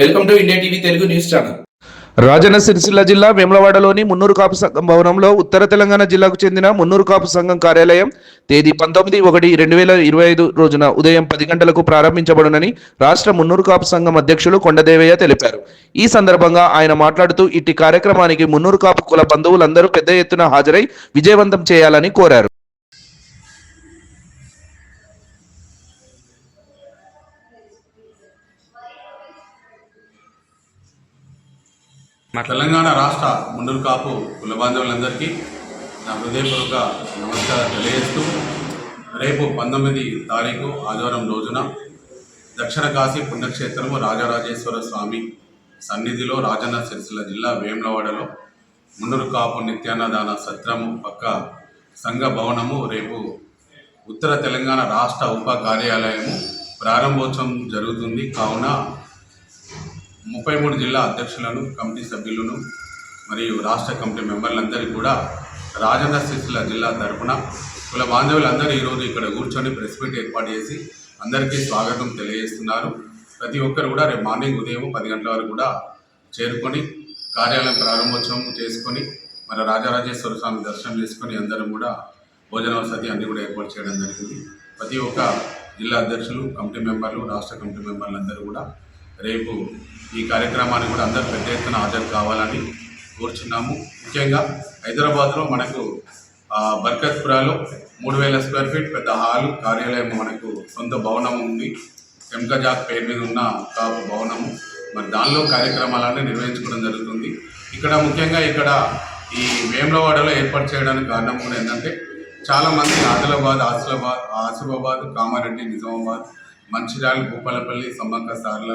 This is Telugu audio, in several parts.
Welcome to India TV Telugu news channel. Rajanna Sircilla జిల్లా వేములవాడలోని మున్నూరు కాపు సంఘం భవనంలో ఉత్తర తెలంగాణ జిల్లాకు చెందిన మున్నూరు కాపు సంఘం కార్యాలయం తేదీ పంతొమ్మిది ఒకటి రెండు వేల ఇరవై ఐదు రోజున ఉదయం పది గంటలకు ప్రారంభించబడునని రాష్ట్ర మున్నూరు కాపు సంఘం అధ్యక్షులు కొండదేవయ్య తెలిపారు. ఈ సందర్భంగా ఆయన మాట్లాడుతూ ఇట్టి కార్యక్రమానికి మున్నూరు కాపు కుల బంధువులందరూ పెద్ద ఎత్తున హాజరై విజయవంతం చేయాలని కోరారు. తెలంగాణ రాష్ట్ర ముండూరు కాపు కుల బాంధవులందరికీ నా హృదయపూర్వక నమస్కారం తెలియజేస్తూ రేపు పంతొమ్మిది తారీఖు ఆదివారం రోజున దక్షిణ కాశీ పుణ్యక్షేత్రము రాజరాజేశ్వర స్వామి సన్నిధిలో రాజన్న సిరిసిల్ల జిల్లా వేములవాడలో ముండూరు కాపు నిత్యాన్నదాన సత్రము పక్క సంఘ భవనము రేపు ఉత్తర తెలంగాణ రాష్ట్ర ఉప కార్యాలయము ప్రారంభోత్సవం జరుగుతుంది. కావున ముప్పై మూడు జిల్లా అధ్యక్షులను కమిటీ సభ్యులను మరియు రాష్ట్ర కమిటీ మెంబర్లందరికీ కూడా రాజన్న సిరిసిల్ల జిల్లా తరఫున కుల బాంధవులందరూ ఈరోజు ఇక్కడ కూర్చొని ప్రెస్ మీట్ ఏర్పాటు చేసి అందరికీ స్వాగతం తెలియజేస్తున్నారు. ప్రతి ఒక్కరు కూడా రేపు మార్నింగ్ ఉదయం పది గంటల వరకు కూడా చేరుకొని కార్యాలయం ప్రారంభోత్సవం చేసుకొని మన రాజరాజేశ్వర స్వామి దర్శనం చేసుకొని అందరం కూడా భోజన వసతి అన్ని కూడా ఏర్పాటు చేయడం జరిగింది. ప్రతి ఒక్క జిల్లా అధ్యక్షులు కమిటీ మెంబర్లు రాష్ట్ర కమిటీ మెంబర్లు అందరూ కూడా రేపు ఈ కార్యక్రమానికి కూడా అందరూ పెద్ద ఎత్తున హాజరు కావాలని కోరుచున్నాము. ముఖ్యంగా హైదరాబాద్లో మనకు బర్కత్పురాలో మూడు వేల స్క్వేర్ ఫీట్ పెద్ద హాలు కార్యాలయం మనకు సొంత భవనం ఉంది. ఎంకజాక్ పేరు మీద ఉన్న కాపు భవనము. మరి దానిలో కార్యక్రమాలన్నీ నిర్వహించుకోవడం జరుగుతుంది. ఇక్కడ ముఖ్యంగా ఇక్కడ ఈ వేములవాడలో ఏర్పాటు చేయడానికి కారణం కూడా ఏంటంటే చాలామంది ఆదిలాబాద్ ఆసిలాబాద్ ఆసిఫాబాద్ కామారెడ్డి నిజామాబాద్ మంచిర్యాల భూపాలపల్లి సమ్మక్క సార్ల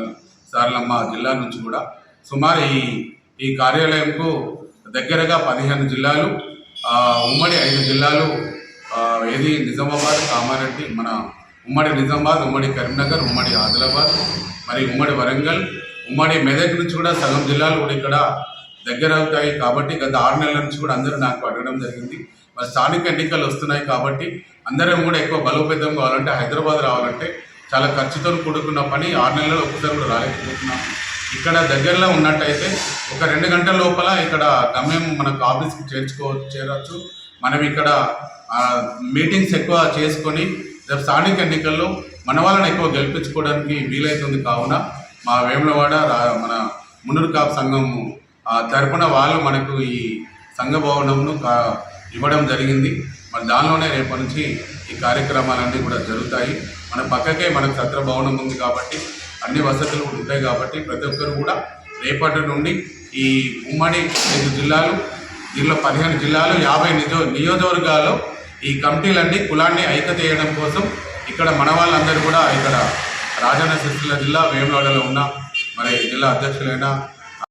సార్లమ్మ జిల్లా నుంచి కూడా సుమారు ఈ ఈ కార్యాలయంకు దగ్గరగా పదిహేను జిల్లాలు ఉమ్మడి ఐదు జిల్లాలు ఏది నిజామాబాద్ కామారెడ్డి మన ఉమ్మడి నిజామాబాద్ ఉమ్మడి కరీంనగర్ ఉమ్మడి ఆదిలాబాద్ మరి ఉమ్మడి వరంగల్ ఉమ్మడి మెదక్ నుంచి కూడా సగం జిల్లాలు కూడా ఇక్కడ దగ్గర అవుతాయి కాబట్టి గత ఆరు నెలల నుంచి కూడా అందరూ నాకు అడగడం జరిగింది. మరి స్థానిక ఎన్నికలు వస్తున్నాయి కాబట్టి అందరం కూడా ఎక్కువ బలోపేతం కావాలంటే హైదరాబాద్ రావాలంటే చాలా ఖర్చుతో కూడుకున్న పని ఆరు నెలల్లో ఒక్కసారి కూడా రాలేకపోతున్నాం. ఇక్కడ దగ్గరలో ఉన్నట్టయితే ఒక రెండు గంటల లోపల ఇక్కడ గమ్యం మనకు ఆఫీస్కి చేర్చుకో చేరవచ్చు మనం ఇక్కడ మీటింగ్స్ ఎక్కువ చేసుకొని స్థానిక ఎన్నికల్లో మన వాళ్ళని ఎక్కువ గెలిపించుకోవడానికి వీలవుతుంది కావున మా వేములవాడ మన మున్నూరు కాపు సంఘం ఆ, తరపున వాళ్ళు మనకు ఈ సంఘ భవనంను ఇవ్వడం జరిగింది. మరి దానిలోనే రేపటి నుంచి ఈ కార్యక్రమాలన్నీ కూడా జరుగుతాయి. మన పక్కకే మనకు సత్ర భవనం ఉంది కాబట్టి అన్ని వసతులు ఉంటాయి కాబట్టి ప్రతి ఒక్కరు కూడా రేపటి నుండి ఈ ఉమ్మడి ఐదు జిల్లాలు దీనిలో పదిహేను జిల్లాలు యాభై నిజో నియోజకవర్గాల్లో ఈ కమిటీలన్నీ కులాన్ని ఐక్యత చేయడం కోసం ఇక్కడ మన వాళ్ళందరూ కూడా ఇక్కడ రాజన్న సిరిసిల్ల జిల్లా వేములవాడలో ఉన్న మరి జిల్లా అధ్యక్షులైన